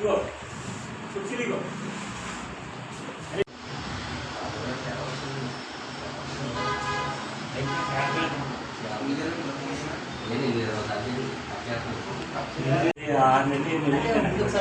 이거, 저 칠이거.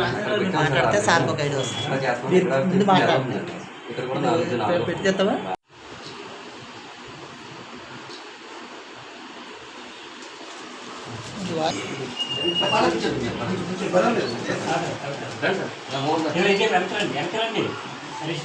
మాట్లాడితే సార్కి ఒక ఐడియా వస్తుంది మాట్లాడండి ఇక్కడ కూడా నాలుగు నాలుగు పెట్టి చేస్తావా ఇలా ఇచ్చే వెనకరండి వెనకరండి హరీష్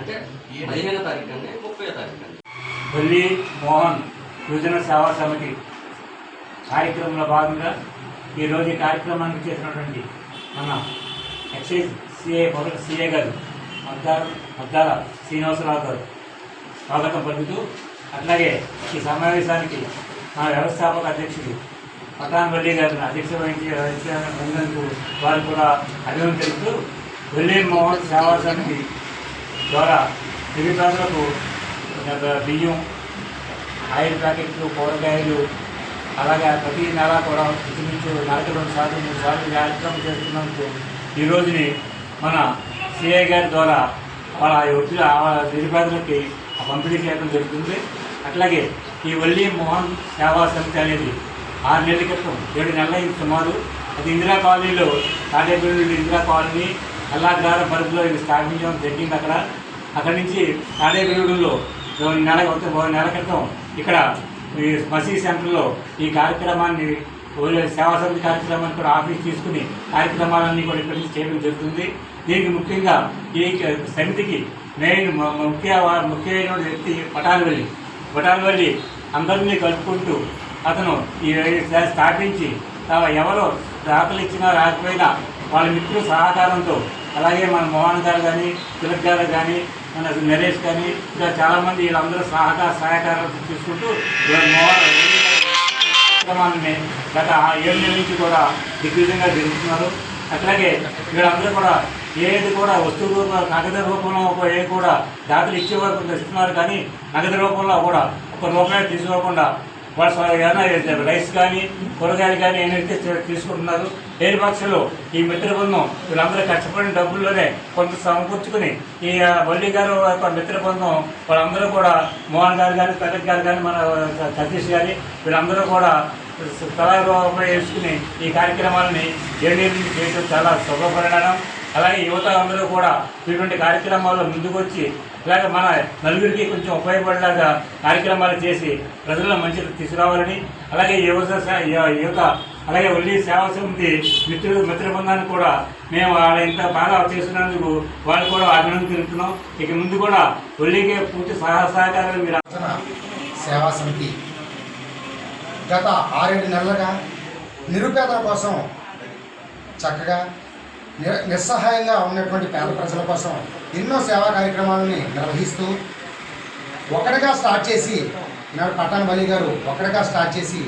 ఇదే అంటే పదిహేనో తారీఖు అండి ముప్పై తారీఖు అండి. మోహన్ యువజన సేవా సమితి కార్యక్రమంలో భాగంగా ఈరోజు ఈ కార్యక్రమానికి చేసినటువంటి మన ఎక్సైజ్ సిఏ మొదట సిఏ గారు మద్దాల మద్దాల శ్రీనివాసరావు గారు స్వాగతం పలుకుతూ అట్లాగే ఈ సమావేశానికి మా వ్యవస్థాపక అధ్యక్షుడు పటాన్ వల్లీ గారిని అధ్యక్ష వహించి వహించినందుకు వారు కూడా అభినందన తెలుపుతూ వల్లి మోహన్ సేవా సమితి ద్వారా నిరుపేదలకు బియ్యం ఆయిల్ ప్యాకెట్లు కూరగాయలు అలాగే ప్రతి నెల కూడా ఇంచుమించు నెలకు రెండు సార్లు మూడు సార్లు కార్యక్రమం చేస్తున్నందుకు ఈ రోజుని మన సిఐ గారి ద్వారా వాళ్ళ వచ్చిన నిరుపేదలకి ఆ పంపిణీ చేయడం జరుగుతుంది. అట్లాగే ఈ వల్లి మోహన్ సేవా సమితి అనేది ఆరు నెలల క్రితం ఏడు నెలల సుమారు. అది ఇందిరా కాలనీలో తాడేపల్లి ఇందిరా కాలనీ అల్లాగ్రార పరిధిలో ఇది స్థాపించడం జరిగింది అక్కడ. అక్కడి నుంచి తాడేపల్లిలో నెల ఒక నెల క్రితం ఇక్కడ ఈ మసీద్ సెంటర్లో ఈ కార్యక్రమాన్ని సేవా సమితి కార్యక్రమాన్ని కూడా ఆఫీస్ తీసుకుని కార్యక్రమాలన్నీ కూడా ఇక్కడి నుంచి చేయడం జరుగుతుంది. దీనికి ముఖ్యంగా ఈ సమితికి మెయిన్ ముఖ్య ముఖ్యమైన వ్యక్తి పటాన్వల్లి పటాన్వల్లి అందరినీ కలుపుకుంటూ అతను ఈ స్థాపించి ఎవరో దాఖలు ఇచ్చినా రాకపోయినా వాళ్ళ మిత్రుల సహకారంతో అలాగే మన మోహన్ గారు కానీ తిలక్ గారు కానీ మన నరేష్ కానీ ఇంకా చాలామంది వీళ్ళందరూ సహకార సహకారాలు తీసుకుంటూ ఇవాళ కార్యక్రమాలని గత ఏడు నెలల నుంచి కూడా దిగ్విజంగా జరుగుతున్నారు. అట్లాగే వీళ్ళందరూ కూడా ఏది కూడా వస్తువు రూపంలో నగదు రూపంలో ఒక ఏ కూడా దాఖలు ఇచ్చే వరకు ఇస్తున్నారు కానీ నగదు రూపంలో కూడా ఒక రూపాయి తీసుకోకుండా వర్షాలు కానీ రైస్ కానీ కూరగాయలు కానీ ఏమైతే తీసుకుంటున్నారు లేని పక్షంలో ఈ మిత్ర బృందం వీళ్ళందరూ కష్టపడిన డబ్బుల్లోనే కొంత సమకూర్చుకుని ఈ వల్లి గారు యొక్క మిత్ర బృందం వాళ్ళందరూ కూడా మోహన్ గారు కానీ తరక్ గారు కానీ మన సతీష్ గారి వీళ్ళందరూ కూడా తలా రూపాయి వేసుకుని ఈ కార్యక్రమాలని ఏడు చేయడం చాలా శుభపరిణామం. అలాగే యువత అందరూ కూడా ఇటువంటి కార్యక్రమాల్లో ముందుకు వచ్చి అలాగే మన నలుగురికి కొంచెం ఉపయోగపడేలాగా కార్యక్రమాలు చేసి ప్రజల్లో మంచి తీసుకురావాలని అలాగే యువత యువత అలాగే ఒల్లి సేవా సమితి మిత్రులు మిత్ర బృందాన్ని కూడా మేము వాళ్ళ ఇంత బాగా చేస్తున్నందుకు వాళ్ళు కూడా అభినందన తెలుపుతున్నాం. ఇక ముందు కూడా ఒల్లికే పూర్తి సహాయ సహకారాలు మీరు సేవా సమితి గత ఆరేడు నెలలుగా నిరుపేదల కోసం చక్కగా నిస్సహాయంగా ఉన్నటువంటి పేద ప్రజల కోసం ఎన్నో సేవా కార్యక్రమాలని నిర్వహిస్తూ ఒకటిగా స్టార్ట్ చేసి ఈనాడు పటాన్ బలి గారు ఒకటిగా స్టార్ట్ చేసి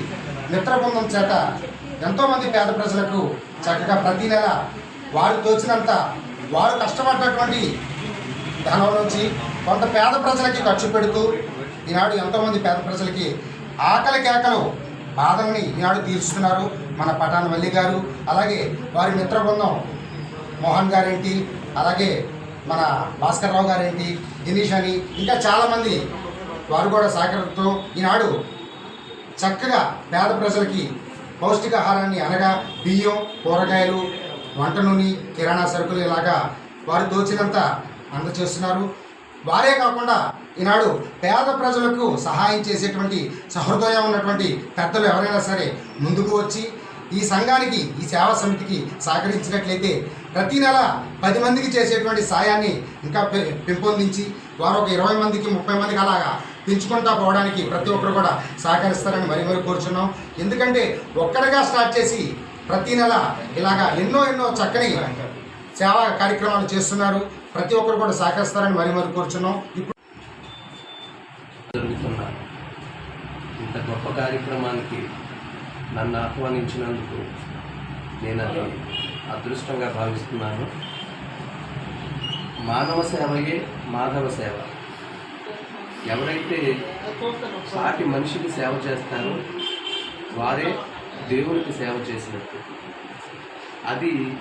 మిత్ర బృందం చేత ఎంతోమంది పేద ప్రజలకు చక్కగా ప్రతి నెల వారు తోచినంత వారు కష్టపడ్డటువంటి ధనం నుంచి కొంత పేద ప్రజలకి ఖర్చు పెడుతూ ఈనాడు ఎంతోమంది పేద ప్రజలకి ఆకలి కేకలు బాధల్ని ఈనాడు తీరుస్తున్నారు మన పటాన్ వల్లి గారు. అలాగే వారి మిత్ర బృందం మోహన్ గారేంటి? అలాగే మన భాస్కర్ రావు గారేంటి? దినేష్ అని ఇంకా చాలామంది వారు కూడా సహకారంతో ఈనాడు చక్కగా పేద ప్రజలకి పౌష్టికాహారాన్ని అనగా బియ్యం కూరగాయలు వంట నూనె కిరాణా సరుకులు ఇలాగా వారు తోచినంత అందచేస్తున్నారు. వారే కాకుండా ఈనాడు పేద ప్రజలకు సహాయం చేసేటువంటి సహృదయం ఉన్నటువంటి పెద్దలు ఎవరైనా సరే ముందుకు వచ్చి ఈ సంఘానికి ఈ సేవా సమితికి సహకరించినట్లయితే ప్రతి నెల పది మందికి చేసేటువంటి సాయాన్ని ఇంకా పె- పెంపొందించి వారు ఒక ఇరవై మందికి ముప్పై మందికి అలాగా పెంచుకుంటా పోవడానికి ప్రతి ఒక్కరు కూడా సహకరిస్తారని మరి మరి కోరుచున్నాం. ఎందుకంటే ఒక్కడిగా స్టార్ట్ చేసి ప్రతి నెల ఇలాగా ఎన్నో ఎన్నో చక్కని సేవా కార్యక్రమాలు చేస్తున్నారు. ప్రతి ఒక్కరు కూడా సహకరిస్తారని మరి మరి కోరుచున్నాం. ఇప్పుడు జరుగుతున్న ఇంత గొప్ప కార్యక్రమానికి నన్ను ఆహ్వానించినందుకు నేను అది అదృష్టంగా భావిస్తున్నాను. మానవ సేవయే మాధవ సేవ. ఎవరైతే సాటి మనిషికి సేవ చేస్తారో వారే దేవునికి సేవ చేసినట్టు. అది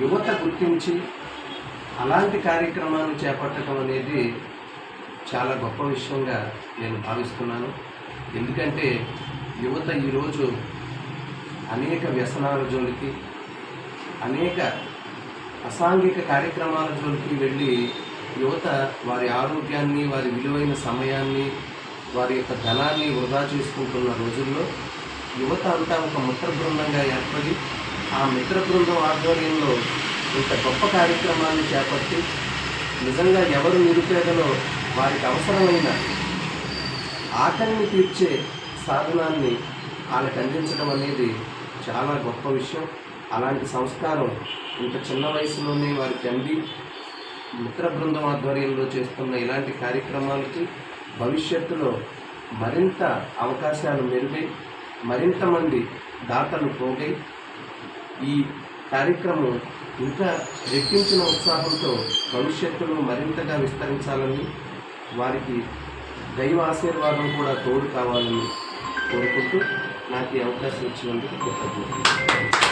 యువత గుర్తించి అలాంటి కార్యక్రమాలు చేపట్టడం అనేది చాలా గొప్ప విషయంగా నేను భావిస్తున్నాను. ఎందుకంటే యువత ఈరోజు అనేక వ్యసనాల జోలికి అనేక అసాంఘిక కార్యక్రమాల జోలికి వెళ్ళి యువత వారి ఆరోగ్యాన్ని వారి విలువైన సమయాన్ని వారి యొక్క ధనాన్ని వృధా చేసుకుంటున్న రోజుల్లో యువత అంతా ఒక మిత్ర బృందంగా ఏర్పడి ఆ మిత్ర బృందం ఆధ్వర్యంలో ఇంత గొప్ప కార్యక్రమాన్ని చేపట్టి నిజంగా ఎవరు నిరుపేదలో వారికి అవసరమైన ఆకలిని తీర్చే సాధనాన్ని వాళ్ళకి అందించడం అనేది చాలా గొప్ప విషయం. అలాంటి సంస్కారం ఇంత చిన్న వయసులోనే వారి తండ్రి మిత్ర బృందం ఆధ్వర్యంలో చేస్తున్న ఇలాంటి కార్యక్రమాలకి భవిష్యత్తులో మరింత అవకాశాలు మెరుగై మరింత మంది దాతలు పోగై ఈ కార్యక్రమం ఇంకా రెట్టించిన ఉత్సాహంతో భవిష్యత్తులో మరింతగా విస్తరించాలని వారికి దైవ ఆశీర్వాదం కూడా తోడు కావాలని కోరుకుంటూ నాకు ఈ అవకాశం ఇచ్చినందుకు కృతజ్ఞతలు.